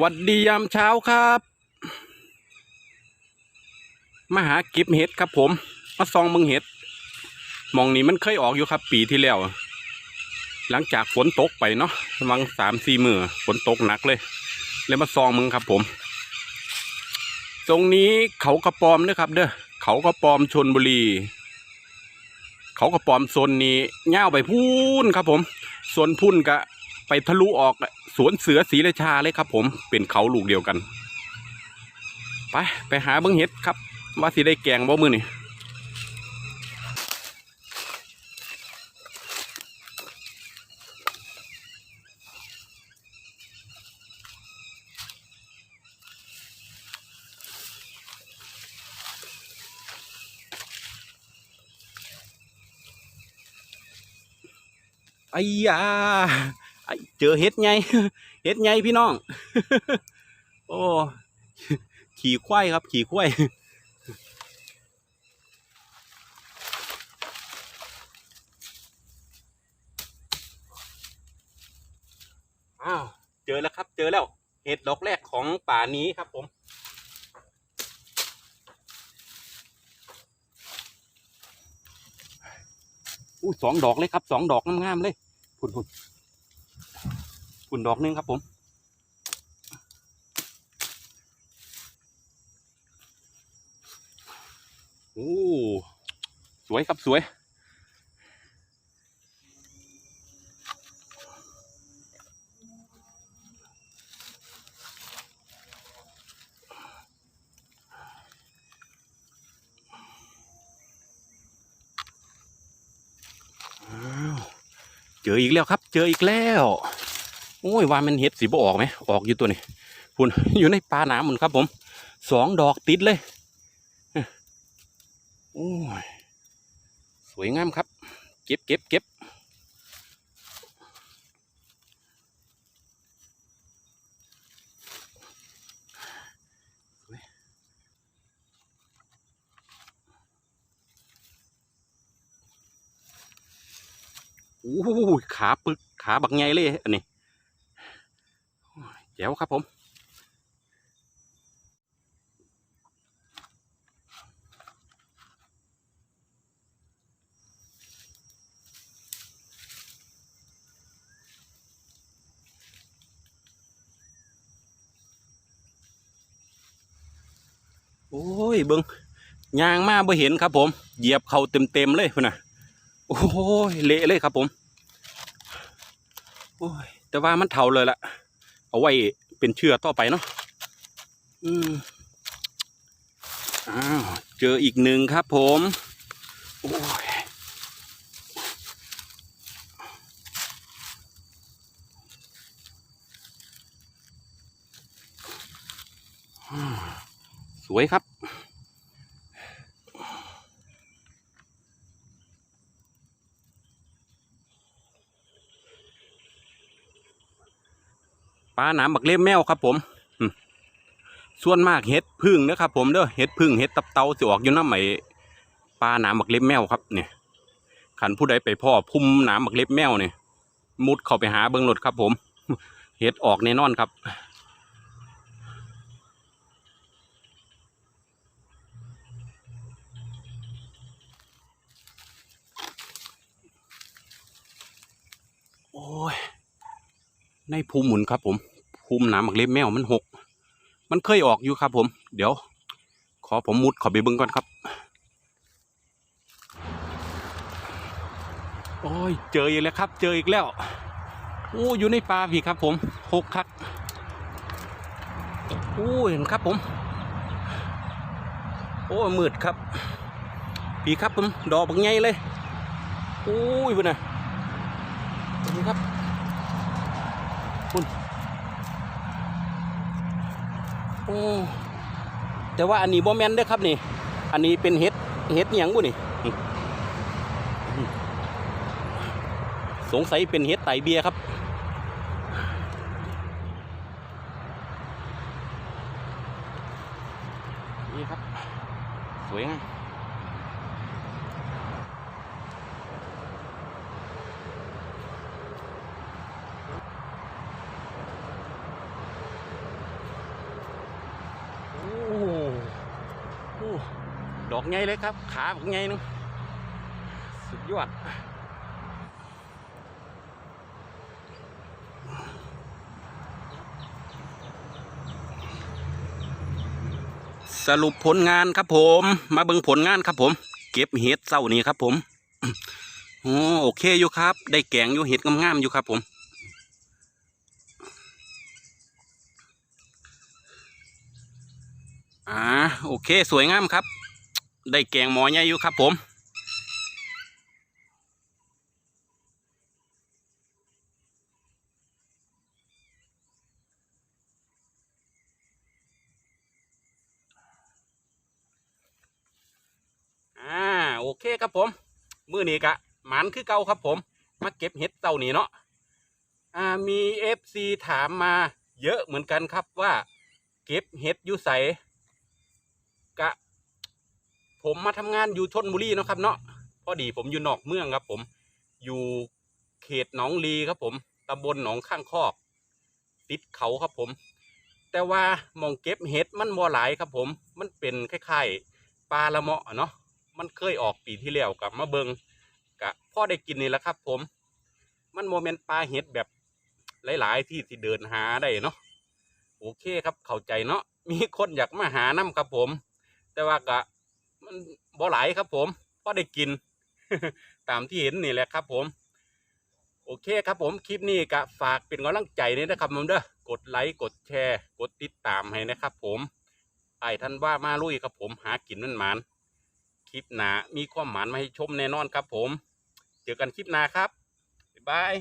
วัสดียามเช้าครับ มาหาก็บเห็ดครับผม มาซองมึงเห็ด มองนี้มันเคยออกอยู่ครับ ปีที่แล้ว หลังจากฝนตกไปเนาะวังสามสี่มือฝนตกหนักเลย เลยมาซองมึงครับผม ตรงนี้เขากระปอมนะครับเด้อ เขากระปอมชนบุรี เขากระปอมโซนนี้เง่าวไปพูนครับผมโซนพุ่นกะ ไปทะลุออกสวนเสือศรีราชาเลยครับ ผมเป็นเขาลูกเดียวกัน ไปไปหาเบิ้งเห็ดครับ ว่าสิได้แกงบ่มือนี่ไอ้ยา เจอเห็ดไงเห็ดไงพี่น้อง โอ้ขี่ควายครับ ขี่ควายอ้าวเจอแล้วครับ เจอแล้ว เห็ดดอกแรกของป่านี้ครับผม อู้สองดอกเลยครับสองดอกงามๆเลยพุ่นพุ่ นพุ่นดอกนึงครับผม โอ้ สวยครับสวยเจออีกแล้วครับ เจออีกแล้ว โอ้ยว่ามันเห็ดสีบ่ออกไหมออกอยู่ตัวนี้พุ่นอยู่ในปลาหนามหมุนครับผมสองดอกติดเลยโอ้ยสวยงามครับ เก็บเก็บเก็บโอ้ยขาปึกขาบักไงเลยอันนี้ จ๋วครับผม โอ้ยเบิงยางมาบ่เห็นครับผม เหยียบเขาเต็มๆเลยพุ่นนะโอ้ยเละเลยครับผม โอ้ยแต่ว่ามันเท่าเลยละ เอาไว้เป็นเชื่อต่อไปเนาะอืมอ้าวเจออีกหนึ่งครับผมโอ้ยสวยครับ ลาหนามบักเล่มแมวครับ ผมส่วนมากเห็ดพึ่งนะครับผมเด้อเห็ดพึ่งเห็ดตับเตาสิออกอยู่น้ำไหมปลาหนามบักเล็บแมวครับเนี่ยขันผู้ใดไปพ่อพุ่มหนามบักเล็บแมวเนี่ยมุดเข้าไปหาเบิ้งรถครับ ผมเห็ดออกแน่นอนครับโอ้ยในภูมิหมุนครับผม ภูมิหนามหมักเล็บแมวมันหก มันเคยออกอยู่ครับผม เดี๋ยว ขอผมมุดขอไปเบิ้งก่อนครับ โอ้ย เจออีกแล้วครับ เจออีกแล้ว โอ้อยู่ในป่าพี่ครับผมหกครับโอ้เห็นครับผม โอ้มืดครับ พี่ครับผม ดอกบางไงเลยโอ้ยเพุ่อนนะนี่ครับคุณ โอ้แต่ว่าอันนี้บ่แมนเด้อครับนี่ อันนี้เป็นเฮ็ดเฮ็ดหยังบุนี่ สงสัยเป็นเฮ็ดไตเบียครับ นี่ครับ สวยงาม ดอกไงเลยครับ ขาออกไงนึงสุดยอดสรุปผลงานครับผม มาเบิ่งผลงานครับผม เก็บเห็ดเศร้านี้ครับผมโอ้โอเคอยู่ครับ ได้แกงอยู่เห็ดงามๆอยู่ครับผม อ่าโอเคสวยงามครับ ได้แกงหมอใหญ่อยู่ครับผมอ่าโอเคครับผมมือนี้กะหมันคือเก่าครับผม มาเก็บเห็ดเต่านี้เนาะอ่ามีเอฟซีถามมาเยอะเหมือนกันครับว่า เก็บเห็ดอยู่ใส กะ ผมมาทำงานอยู่ชนบุรีเนาะครับ เนาะพอดีผมอยู่นอกเมืองครับ ผม อยู่เขตหนองลีครับ ผมตำบลหนองข้างคอก ติดเขาครับผม แต่ว่ามองเก็บเห็ดมันบ่หลายครับ ผม มันเป็นคล้ายๆปลาละเมาะเนาะมันเคยออกปีที่แล้วกับมาเบิงกะพ่อได้กินนี่แหละครับ ผม มันโมเมนต์ปลาเห็ดแบบหลาย ๆ ที่ที่เดินหาได้เนาะโอเคครับเข้าใจเนาะมีคนอยากมาหาน้ำครับผม แต่ว่ากะมันบ่หลายครับผมพ่อได้กิน ตามที่เห็นนี่แหละครับ ผม โอเคครับผมคลิปนี้กะฝากเป็นกำลังใจนี่นะครับผมเด้อกดไลค์กดแชร์ กดติดตามให้นะครับ ผมไอ้ท่านว่ามาลุยครับผมหากินมันหมานคลิปหนามีความหมานมาให้ชมแน่นอนครับ ผม เจอกันคลิปหน้าครับบ๊ายบาย